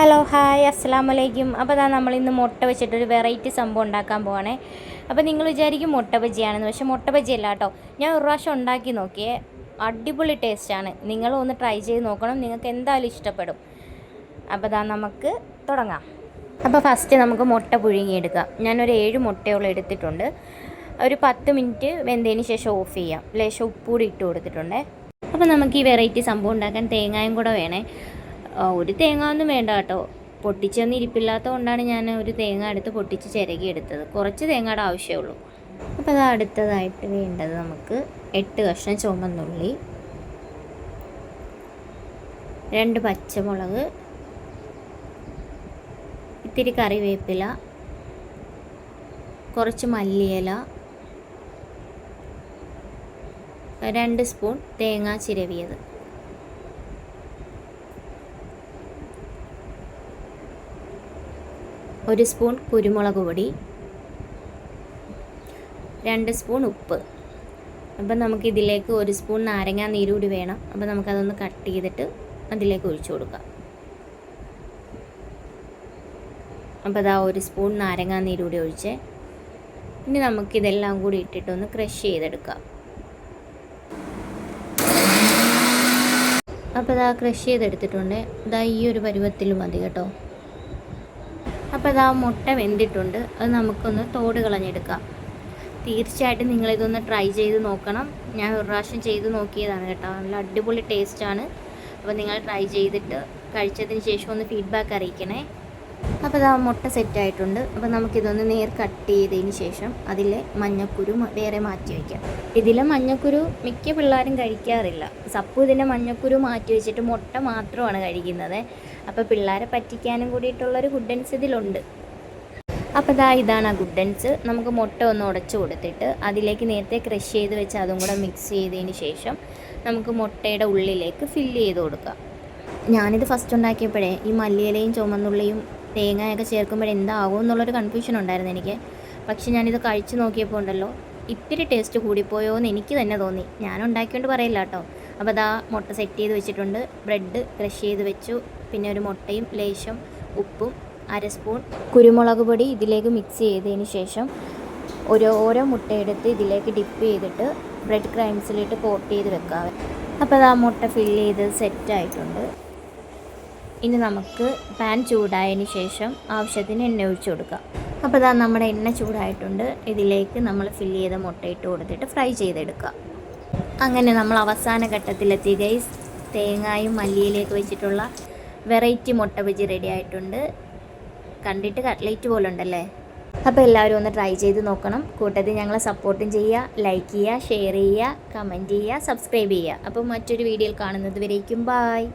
Hello hi അസ്സാം വലൈക്കും അപ്പോൾ അതാ നമ്മൾ ഇന്ന് മുട്ട വെച്ചിട്ടൊരു വെറൈറ്റി സംഭവം ഉണ്ടാക്കാൻ പോവാണേ. അപ്പോൾ നിങ്ങൾ വിചാരിക്കും മുട്ട ബജിയാണെന്ന് പക്ഷേ മുട്ട ബജിയല്ല കേട്ടോ. ഞാൻ ഒരു പ്രാവശ്യം ഉണ്ടാക്കി നോക്കിയേ. അടിപൊളി ടേസ്റ്റാണ് നിങ്ങളും ഒന്ന് ട്രൈ ചെയ്ത് നോക്കണം. നിങ്ങൾക്ക് എന്തായാലും ഇഷ്ടപ്പെടും. അപ്പോൾ അതാ നമുക്ക് തുടങ്ങാം. അപ്പോൾ ഫസ്റ്റ് നമുക്ക് മുട്ട പുഴുങ്ങിയെടുക്കാം. ഞാനൊരു ഏഴ് മുട്ടയോളം എടുത്തിട്ടുണ്ട്. ഒരു പത്ത് മിനിറ്റ് വെന്തതിന് ശേഷം ഓഫ് ചെയ്യാം. ലേശം ഉപ്പൂടി ഇട്ട് കൊടുത്തിട്ടുണ്ടേ. അപ്പോൾ നമുക്ക് ഈ വെറൈറ്റി സംഭവം ഉണ്ടാക്കാൻ തേങ്ങായും കൂടെ വേണേ. ഒരു തേങ്ങ ഒന്നും വേണ്ട കേട്ടോ. പൊട്ടിച്ചൊന്നും ഇരിപ്പില്ലാത്തത് കൊണ്ടാണ് ഞാൻ ഒരു തേങ്ങ എടുത്ത് പൊട്ടിച്ച് ചിരകി എടുത്തത്. കുറച്ച് തേങ്ങയുടെ ആവശ്യമുള്ളൂ അപ്പോൾ അത് അടുത്തതായിട്ട് വേണ്ടത് നമുക്ക് എട്ട് കഷ്ണം ചുമന്നുള്ളി രണ്ട് പച്ചമുളക് ഇത്തിരി കറിവേപ്പില കുറച്ച് മല്ലിയില രണ്ട് സ്പൂൺ തേങ്ങ ചിരവിയത്. ഒരു സ്പൂൺ കുരുമുളക് പൊടി രണ്ട് സ്പൂൺ ഉപ്പ്. അപ്പം നമുക്കിതിലേക്ക് ഒരു സ്പൂൺ നാരങ്ങാ നീര് കൂടി വേണം. അപ്പം നമുക്കതൊന്ന് കട്ട് ചെയ്തിട്ട് അതിലേക്ക് ഒഴിച്ചു കൊടുക്കാം. അപ്പോൾ അതാ ഒരു സ്പൂൺ നാരങ്ങാ നീര് കൂടി ഒഴിച്ചേ. ഇനി നമുക്കിതെല്ലാം കൂടി ഇട്ടിട്ടൊന്ന് ക്രഷ് ചെയ്തെടുക്കാം. അപ്പോൾ ഇതാ ക്രഷ് ചെയ്തെടുത്തിട്ടുണ്ട്. ഇതാ ഈ ഒരു പരുവത്തിൽ മതി കേട്ടോ. അപ്പോൾ ഇതാ മുട്ട വെന്തിട്ടുണ്ട്. അത് നമുക്കൊന്ന് തോട് കളഞ്ഞെടുക്കാം. തീർച്ചയായിട്ടും നിങ്ങളിതൊന്ന് ട്രൈ ചെയ്ത് നോക്കണം. ഞാൻ ഒരു പ്രാവശ്യം ചെയ്ത് നോക്കിയതാണ് കേട്ടോ. നല്ല അടിപൊളി ടേസ്റ്റാണ് അപ്പോൾ നിങ്ങൾ ട്രൈ ചെയ്തിട്ട് കഴിച്ചതിന് ശേഷം ഒന്ന് ഫീഡ്ബാക്ക് അറിയിക്കണേ. അപ്പോൾ ഇതാ മുട്ട സെറ്റായിട്ടുണ്ട് അപ്പോൾ നമുക്കിതൊന്ന് നേർ കട്ട് ചെയ്തതിന് ശേഷം അതിലെ മഞ്ഞക്കുരു വേറെ മാറ്റി വയ്ക്കാം ഇതിലെ മഞ്ഞക്കുരു മിക്ക പിള്ളേരും കഴിക്കാറില്ല. സപ്പു ഇതിന്റെ മഞ്ഞക്കുരു മാറ്റി വെച്ചിട്ട് മുട്ട മാത്രമാണ് കഴിക്കുന്നത്. അപ്പോൾ പിള്ളേരെ പറ്റിക്കാനും കൂടിയിട്ടുള്ളൊരു ഗുഡൻസ് ഇതിലുണ്ട്. അപ്പോൾ ഇതാ ഇതാണ് ആ ഗുഡൻസ് നമുക്ക് മുട്ട ഒന്ന് ഉടച്ചു കൊടുത്തിട്ട് അതിലേക്ക് നേരത്തെ ക്രഷ് ചെയ്ത് വെച്ച് അതും കൂടെ മിക്സ് ചെയ്തതിന് ശേഷം നമുക്ക് മുട്ടയുടെ ഉള്ളിലേക്ക് ഫില്ല് ചെയ്ത് കൊടുക്കാം. ഞാനിത് ഫസ്റ്റ് ഉണ്ടാക്കിയപ്പോഴേ ഈ മല്ലിയിലയും ചുമന്നുള്ളിയും തേങ്ങയൊക്കെ ചേർക്കുമ്പോഴേ എന്താകും എന്നുള്ളൊരു കൺഫ്യൂഷൻ ഉണ്ടായിരുന്നു എനിക്ക്. പക്ഷെ ഞാനിത് കഴിച്ചു നോക്കിയപ്പോൾ ഉണ്ടല്ലോ ഇത്തിരി ടേസ്റ്റ് കൂടിപ്പോയോ എന്ന് എനിക്ക് തന്നെ തോന്നി. ഞാൻ ഉണ്ടാക്കിയോണ്ട് പറയില്ല കേട്ടോ. അപ്പോൾ അതാ മുട്ട സെറ്റ് ചെയ്ത് വെച്ചിട്ടുണ്ട്. ബ്രെഡ് ക്രഷ് ചെയ്ത് വെച്ചു. പിന്നെ ഒരു മുട്ടയും ലേശം ഉപ്പും അര സ്പൂൺ കുരുമുളക് പൊടി ഇതിലേക്ക് മിക്സ് ചെയ്തതിന് ശേഷം ഒരു ഓരോ മുട്ടയെടുത്ത് ഇതിലേക്ക് ഡിപ്പ് ചെയ്തിട്ട് ബ്രെഡ് ക്രൈംസിലിട്ട് കോട്ട് ചെയ്ത് വെക്കാം അപ്പോൾ ആ മുട്ട ഫില്ല് ചെയ്ത് സെറ്റ് ആയിട്ടുണ്ട്. ഇനി നമുക്ക് പാൻ ചൂടായതിന് ശേഷം ആവശ്യത്തിന് എണ്ണ ഒഴിച്ചു കൊടുക്കാം അപ്പോൾ ഇതാ നമ്മുടെ എണ്ണ ചൂടായിട്ടുണ്ട്. ഇതിലേക്ക് നമ്മൾ ഫില്ല് ചെയ്ത മുട്ട ഇട്ട് കൊടുത്തിട്ട് ഫ്രൈ ചെയ്തെടുക്കുക. അങ്ങനെ നമ്മൾ അവസാന ഘട്ടത്തിലെത്തി. ഗൈസ് തേങ്ങായും മല്ലിയിലേക്ക് വെച്ചിട്ടുള്ള വെറൈറ്റി മുട്ട ബജി റെഡി ആയിട്ടുണ്ട്. കണ്ടിട്ട് കട്ട്ലേറ്റ് പോലെ ഉണ്ടല്ലേ അപ്പോൾ എല്ലാവരും ഒന്ന് ട്രൈ ചെയ്ത് നോക്കണം. കൂട്ടത്തിൽ ഞങ്ങളെ സപ്പോർട്ടും ചെയ്യുക ലൈക്ക് ചെയ്യുക ഷെയർ ചെയ്യുക കമന്റ് ചെയ്യുക സബ്സ്ക്രൈബ് ചെയ്യുക. അപ്പോൾ മറ്റൊരു വീഡിയോയിൽ കാണുന്നത് വരേക്കും. ബായ്